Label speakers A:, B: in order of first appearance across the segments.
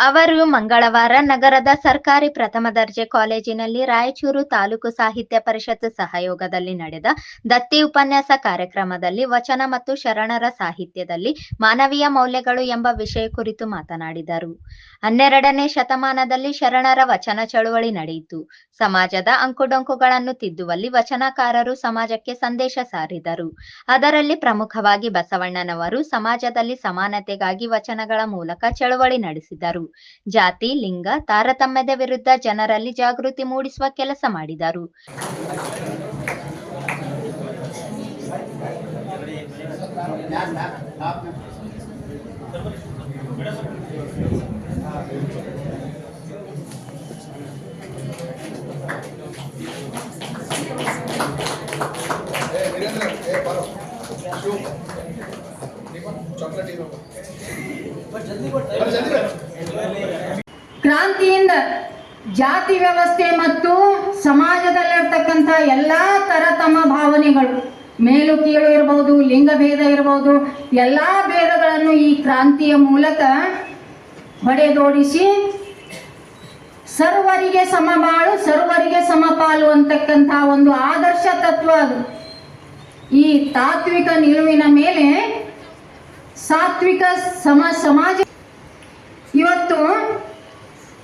A: ಅವರು ಮಂಗಳವಾರ ನಗರದ ಸರ್ಕಾರಿ ಪ್ರಥಮ ದರ್ಜೆ ಕಾಲೇಜಿನಲ್ಲಿ ರಾಯಚೂರು ತಾಲೂಕು ಸಾಹಿತ್ಯ ಪರಿಷತ್ ಸಹಯೋಗದಲ್ಲಿ ನಡೆದ ದತ್ತಿ ಉಪನ್ಯಾಸ ಕಾರ್ಯಕ್ರಮದಲ್ಲಿ ವಚನ ಮತ್ತು ಶರಣರ ಸಾಹಿತ್ಯದಲ್ಲಿ ಮಾನವೀಯ ಮೌಲ್ಯಗಳು ಎಂಬ ವಿಷಯ ಕುರಿತು ಮಾತನಾಡಿದರು. ಹನ್ನೆರಡನೇ ಶತಮಾನದಲ್ಲಿ ಶರಣರ ವಚನ ಚಳುವಳಿ ನಡೆಯಿತು. ಸಮಾಜದ ಅಂಕುಡೊಂಕುಗಳನ್ನು ತಿದ್ದುವಲ್ಲಿ ವಚನಕಾರರು ಸಮಾಜಕ್ಕೆ ಸಂದೇಶ ಸಾರಿದರು. ಅದರಲ್ಲಿ ಪ್ರಮುಖವಾಗಿ ಬಸವಣ್ಣನವರು ಸಮಾಜದಲ್ಲಿ ಸಮಾನತೆಗಾಗಿ ವಚನಗಳ ಮೂಲಕ ಚಳುವಳಿ ನಡೆಸಿದರು. ಜಾತಿ ಲಿಂಗ ತಾರತಮ್ಯದ ವಿರುದ್ಧ ಜನರಲ್ಲಿ ಜಾಗೃತಿ ಮೂಡಿಸುವ ಕೆಲಸ ಮಾಡಿದರು.
B: ಕ್ರಾಂತಿಯಿಂದ ಜಾತಿ ವ್ಯವಸ್ಥೆ ಮತ್ತು ಸಮಾಜದಲ್ಲಿರ್ತಕ್ಕಂಥ ಎಲ್ಲ ತಮ್ಮ ಭಾವನೆಗಳು. ಮೇಲು ಕೀಳು ಇರಬಹುದು ಲಿಂಗಭೇದ ಇರಬಹುದು ಎಲ್ಲ ಭೇದಗಳನ್ನು ಈ ಕ್ರಾಂತಿಯ ಮೂಲಕ ಹೊಡೆದೋಡಿಸಿ ಸರ್ವರಿಗೆ ಸಮಬಾಳು, ಸರ್ವರಿಗೆ ಸಮಪಾಲು ಅಂತಕ್ಕಂತಹ ಒಂದು ಆದರ್ಶ ತತ್ವ ಅದು. ಈ ತಾತ್ವಿಕ ನಿಲುವಿನ ಮೇಲೆ ಸಾತ್ವಿಕ ಸಮ ಸಮಾಜ ಇವತ್ತು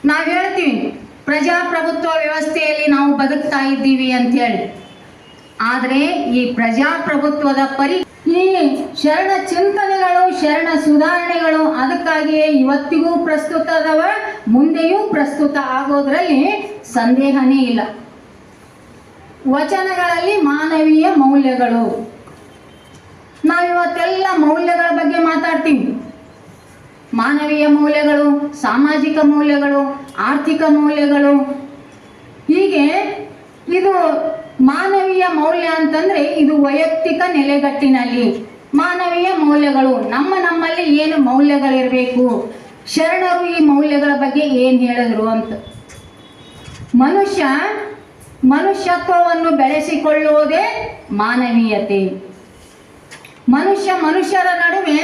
B: ನಾವು ಹೇಳ್ತೀವಿ, ಪ್ರಜಾಪ್ರಭುತ್ವ ವ್ಯವಸ್ಥೆಯಲ್ಲಿ ನಾವು ಬದುಕ್ತಾ ಇದ್ದೀವಿ ಅಂತ ಹೇಳಿ ಆದರೆ ಈ ಪ್ರಜಾಪ್ರಭುತ್ವದ ಪರಿ ಈ ಶರಣ ಚಿಂತನೆಗಳು, ಶರಣ ಸುಧಾರಣೆಗಳು ಅದಕ್ಕಾಗಿಯೇ ಇವತ್ತಿಗೂ ಪ್ರಸ್ತುತ ಅದವ ಮುಂದೆಯೂ ಪ್ರಸ್ತುತ ಆಗೋದ್ರಲ್ಲಿ ಸಂದೇಹನೇ ಇಲ್ಲ. ವಚನಗಳಲ್ಲಿ ಮಾನವೀಯ ಮೌಲ್ಯಗಳು. ನಾವಿವತ್ತೆಲ್ಲ ಮೌಲ್ಯಗಳ ಬಗ್ಗೆ ಮಾತಾಡ್ತೀವಿ. ಮಾನವೀಯ ಮೌಲ್ಯಗಳು, ಸಾಮಾಜಿಕ ಮೌಲ್ಯಗಳು, ಆರ್ಥಿಕ ಮೌಲ್ಯಗಳು. ಹೀಗೆ ಇದು ಮಾನವೀಯ ಮೌಲ್ಯ ಅಂತಂದ್ರೆ ಇದು ವೈಯಕ್ತಿಕ ನೆಲೆಗಟ್ಟಿನಲ್ಲಿ. ಮಾನವೀಯ ಮೌಲ್ಯಗಳು, ನಮ್ಮ ನಮ್ಮಲ್ಲಿ ಏನು ಮೌಲ್ಯಗಳಿರಬೇಕು? ಶರಣರು ಈ ಮೌಲ್ಯಗಳ ಬಗ್ಗೆ ಏನು ಹೇಳಿದ್ರು ಅಂತ. ಮನುಷ್ಯ ಮನುಷ್ಯತ್ವವನ್ನು ಬೆಳೆಸಿಕೊಳ್ಳುವುದೇ ಮಾನವೀಯತೆ. ಮನುಷ್ಯ ಮನುಷ್ಯರ ನಡುವೆ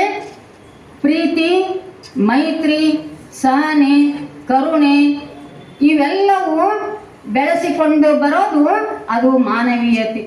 B: ಪ್ರೀತಿ, ಮೈತ್ರಿ, ಸಹನೆ, ಕರುಣೆ ಇವೆಲ್ಲವೂ ಬೆಳೆಸಿಕೊಂಡು ಬರೋದು ಅದು ಮಾನವೀಯತೆ.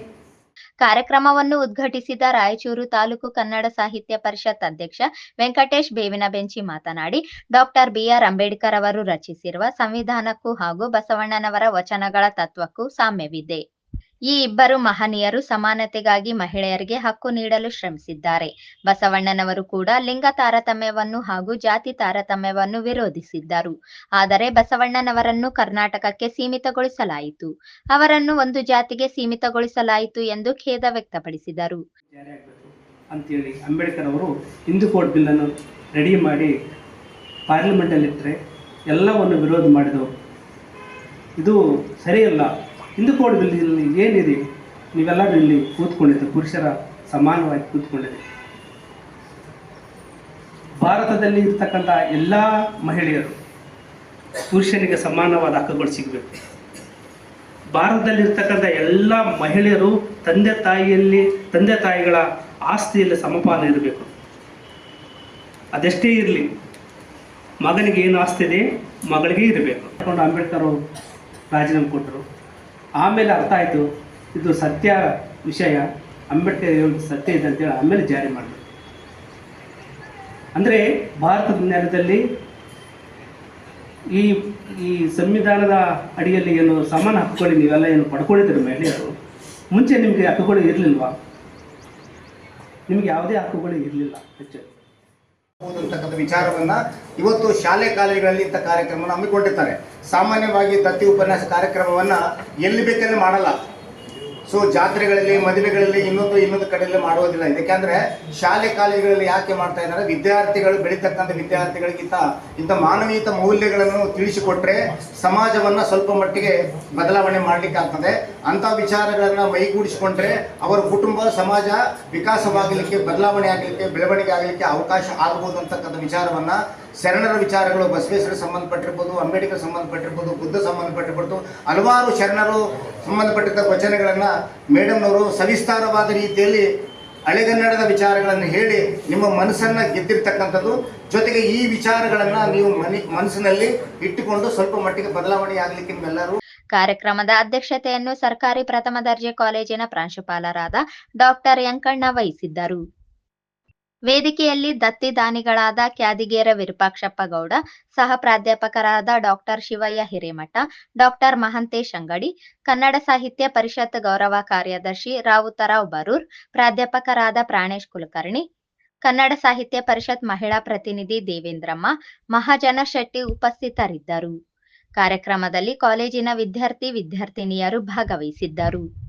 A: ಕಾರ್ಯಕ್ರಮವನ್ನು ಉದ್ಘಾಟಿಸಿದ ರಾಯಚೂರು ತಾಲೂಕು ಕನ್ನಡ ಸಾಹಿತ್ಯ ಪರಿಷತ್ ಅಧ್ಯಕ್ಷ ವೆಂಕಟೇಶ್ ಬೇವಿನ ಬೆಂಚಿ ಮಾತನಾಡಿ, ಡಾಕ್ಟರ್ ಬಿಆರ್ ಅಂಬೇಡ್ಕರ್ ಅವರು ರಚಿಸಿರುವ ಸಂವಿಧಾನಕ್ಕೂ ಹಾಗೂ ಬಸವಣ್ಣನವರ ವಚನಗಳ ತತ್ವಕ್ಕೂ ಸಾಮ್ಯವಿದೆ. ಈ ಇಬ್ಬರು ಮಹನೀಯರು ಸಮಾನತೆಗಾಗಿ ಮಹಿಳೆಯರಿಗೆ ಹಕ್ಕು ನೀಡಲು ಶ್ರಮಿಸಿದ್ದಾರೆ. ಬಸವಣ್ಣನವರು ಕೂಡ ಲಿಂಗ ತಾರತಮ್ಯವನ್ನು ಹಾಗೂ ಜಾತಿ ತಾರತಮ್ಯವನ್ನು ವಿರೋಧಿಸಿದ್ದರು. ಆದರೆ ಬಸವಣ್ಣನವರನ್ನು ಕರ್ನಾಟಕಕ್ಕೆ ಸೀಮಿತಗೊಳಿಸಲಾಯಿತು. ಅವರನ್ನು ಒಂದು ಜಾತಿಗೆ ಸೀಮಿತಗೊಳಿಸಲಾಯಿತು ಎಂದು ಖೇದ ವ್ಯಕ್ತಪಡಿಸಿದರು.
C: ಅಂತೇಳಿ ಅಂಬೇಡ್ಕರ್ ಅವರು ಹಿಂದೂ ಕೋರ್ಟ್ ಬಿಲ್ ಅನ್ನು ರೆಡಿ ಮಾಡಿ ಪಾರ್ಲಿಮೆಂಟಲ್ಲಿಟ್ಟರೆ ಎಲ್ಲವನ್ನು ವಿರೋಧ ಮಾಡಿದವರು. ಇದು ಸರಿಯಲ್ಲ. ಹಿಂದೂ ಕೋಡದಲ್ಲಿ ಬಿಲ್ ಏನಿದೆ? ನೀವೆಲ್ಲರೂ ಇಲ್ಲಿ ಕೂತ್ಕೊಂಡಿದ್ದು, ಪುರುಷರ ಸಮಾನವಾಗಿ ಕೂತ್ಕೊಂಡಿದೆ ಭಾರತದಲ್ಲಿ ಇರ್ತಕ್ಕಂಥ ಎಲ್ಲ ಮಹಿಳೆಯರು ಪುರುಷನಿಗೆ ಸಮಾನವಾದ ಹಕ್ಕುಗಳು ಸಿಗಬೇಕು. ಭಾರತದಲ್ಲಿರ್ತಕ್ಕಂಥ ಎಲ್ಲ ಮಹಿಳೆಯರು ತಂದೆ ತಾಯಿಯಲ್ಲಿ, ತಂದೆ ತಾಯಿಗಳ ಆಸ್ತಿಯಲ್ಲಿ ಸಮಪಾನ ಇರಬೇಕು. ಅದೆಷ್ಟೇ ಇರಲಿ, ಮಗನಿಗೆ ಏನು ಆಸ್ತಿ ಇದೆ, ಮಗಳಿಗೆ ಇರಬೇಕು. ಅಂಬೇಡ್ಕರ್ ಅವರು ರಾಜೀನಾಮೆ ಕೊಟ್ಟರು. ಆಮೇಲೆ ಅರ್ಥ ಆಯಿತು, ಇದು ಸತ್ಯ ವಿಷಯ, ಅಂಬೇಡ್ಕರ್ ಹೇಳೋದು ಸತ್ಯ ಇದೆ ಅಂತೇಳಿ ಆಮೇಲೆ ಜಾರಿ ಮಾಡಿದ್ರು ಅಂದರೆ ಭಾರತದ ನೆಲದಲ್ಲಿ ಈ ಈ ಸಂವಿಧಾನದ ಅಡಿಯಲ್ಲಿ ಏನು ಸಮಾನ ಹಕ್ಕುಗಳು ನೀವೆಲ್ಲ ಏನು ಪಡ್ಕೊಂಡಿದ್ದೀರಿ ಮಹಿಳೆಯರು? ಮುಂಚೆ ನಿಮಗೆ ಹಕ್ಕುಗಳು ಇರಲಿಲ್ವಾ? ನಿಮಗೆ ಯಾವುದೇ ಹಕ್ಕುಗಳು ಇರಲಿಲ್ಲ, ಹೆಚ್ಚು.
D: ಅಂತಕ್ಕಂಥ ವಿಚಾರವನ್ನ ಇವತ್ತು ಶಾಲೆ ಕಾಲೇಜುಗಳಲ್ಲಿ ಇಂಥ ಕಾರ್ಯಕ್ರಮವನ್ನು ಹಮ್ಮಿಕೊಂಡಿರ್ತಾರೆ. ಸಾಮಾನ್ಯವಾಗಿ ದತ್ತಿ ಉಪನ್ಯಾಸ ಕಾರ್ಯಕ್ರಮವನ್ನ ಎಲ್ಲಿ ಬೇಕಲ್ಲಿ ಮಾಡಲ್ಲ. ಸೊ ಜಾತ್ರೆಗಳಲ್ಲಿ, ಮದುವೆಗಳಲ್ಲಿ ಇನ್ನೊಂದು ಇನ್ನೊಂದು ಕಡೆಯಲ್ಲಿ ಮಾಡೋದಿಲ್ಲ. ಯಾಕೆಂದ್ರೆ ಶಾಲೆ ಕಾಲೇಜುಗಳಲ್ಲಿ ಯಾಕೆ ಮಾಡ್ತಾ ಇದ್ದಾರೆ? ವಿದ್ಯಾರ್ಥಿಗಳು, ಬೆಳೀತಕ್ಕಂಥ ವಿದ್ಯಾರ್ಥಿಗಳಿಗಿಂತ, ಇಂಥ ಮಾನವೀಯತ ಮೌಲ್ಯಗಳನ್ನು ತಿಳಿಸಿಕೊಟ್ರೆ ಸಮಾಜವನ್ನ ಸ್ವಲ್ಪ ಮಟ್ಟಿಗೆ ಬದಲಾವಣೆ ಮಾಡ್ಲಿಕ್ಕೆ ಆಗ್ತದೆ. ಅಂತ ವಿಚಾರಗಳನ್ನ ಮೈಗೂಡಿಸಿಕೊಂಡ್ರೆ ಅವರ ಕುಟುಂಬ, ಸಮಾಜ ವಿಕಾಸವಾಗಲಿಕ್ಕೆ, ಬದಲಾವಣೆ ಆಗಲಿಕ್ಕೆ, ಬೆಳವಣಿಗೆ ಆಗಲಿಕ್ಕೆ ಅವಕಾಶ ಆಗ್ಬೋದು ಅಂತಕ್ಕಂಥ ವಿಚಾರವನ್ನ ಶರಣರ ವಿಚಾರಗಳು, ಬಸವೇಶ್ವರ ಸಂಬಂಧಪಟ್ಟಿರ್ಬೋದು, ಅಂಬೇಡ್ಕರ್ ಸಂಬಂಧಪಟ್ಟಿರ್ಬೋದು, ಬುದ್ಧ ಸಂಬಂಧಪಟ್ಟಿರ್ಬೋದು, ಹಲವಾರು ಶರಣರು ಸಂಬಂಧಪಟ್ಟಿದ್ದ ವಚನಗಳನ್ನ ಮೇಡಮ್ನವರು ಸವಿಸ್ತಾರವಾದ ರೀತಿಯಲ್ಲಿ ಹಳೆಗನ್ನಡದ ವಿಚಾರಗಳನ್ನು ಹೇಳಿ ನಿಮ್ಮ ಮನಸ್ಸನ್ನ ಗೆದ್ದಿರ್ತಕ್ಕಂಥದ್ದು, ಜೊತೆಗೆ ಈ ವಿಚಾರಗಳನ್ನ ನೀವು ಮನಿ, ಮನಸ್ಸಿನಲ್ಲಿ ಇಟ್ಟುಕೊಂಡು ಸ್ವಲ್ಪ ಮಟ್ಟಿಗೆ ಬದಲಾವಣೆ ಆಗಲಿಕ್ಕೆ ನಿಮ್ಮೆಲ್ಲರೂ
A: ಕಾರ್ಯಕ್ರಮದ ಅಧ್ಯಕ್ಷತೆಯನ್ನು ಸರ್ಕಾರಿ ಪ್ರಥಮ ದರ್ಜೆ ಕಾಲೇಜಿನ ಪ್ರಾಂಶುಪಾಲರಾದ ಡಾಕ್ಟರ್ ಯಂಕಣ್ಣ ವಹಿಸಿದ್ದರು. ವೇದಿಕೆಯಲ್ಲಿ ದತ್ತಿ ದಾನಿಗಳಾದ ಕ್ಯಾದಿಗೇರ ವಿರೂಪಾಕ್ಷಪ್ಪ ಗೌಡ ಸಹ ಪ್ರಾಧ್ಯಾಪಕರಾದ ಡಾಕ್ಟರ್ ಶಿವಯ್ಯ ಹಿರೇಮಠ, ಡಾಕ್ಟರ್ ಮಹಂತೇಶ್ ಅಂಗಡಿ, ಕನ್ನಡ ಸಾಹಿತ್ಯ ಪರಿಷತ್ ಗೌರವ ಕಾರ್ಯದರ್ಶಿ ರಾವುತರಾವ್ ಬರೂರ್, ಪ್ರಾಧ್ಯಾಪಕರಾದ ಪ್ರಾಣೇಶ್ ಕುಲಕರ್ಣಿ, ಕನ್ನಡ ಸಾಹಿತ್ಯ ಪರಿಷತ್ ಮಹಿಳಾ ಪ್ರತಿನಿಧಿ ದೇವೇಂದ್ರಮ್ಮ, ಮಹಾಜನ ಶೆಟ್ಟಿ ಉಪಸ್ಥಿತರಿದ್ದರು. ಕಾರ್ಯಕ್ರಮದಲ್ಲಿ ಕಾಲೇಜಿನ ವಿದ್ಯಾರ್ಥಿ ವಿದ್ಯಾರ್ಥಿನಿಯರು ಭಾಗವಹಿಸಿದ್ದರು.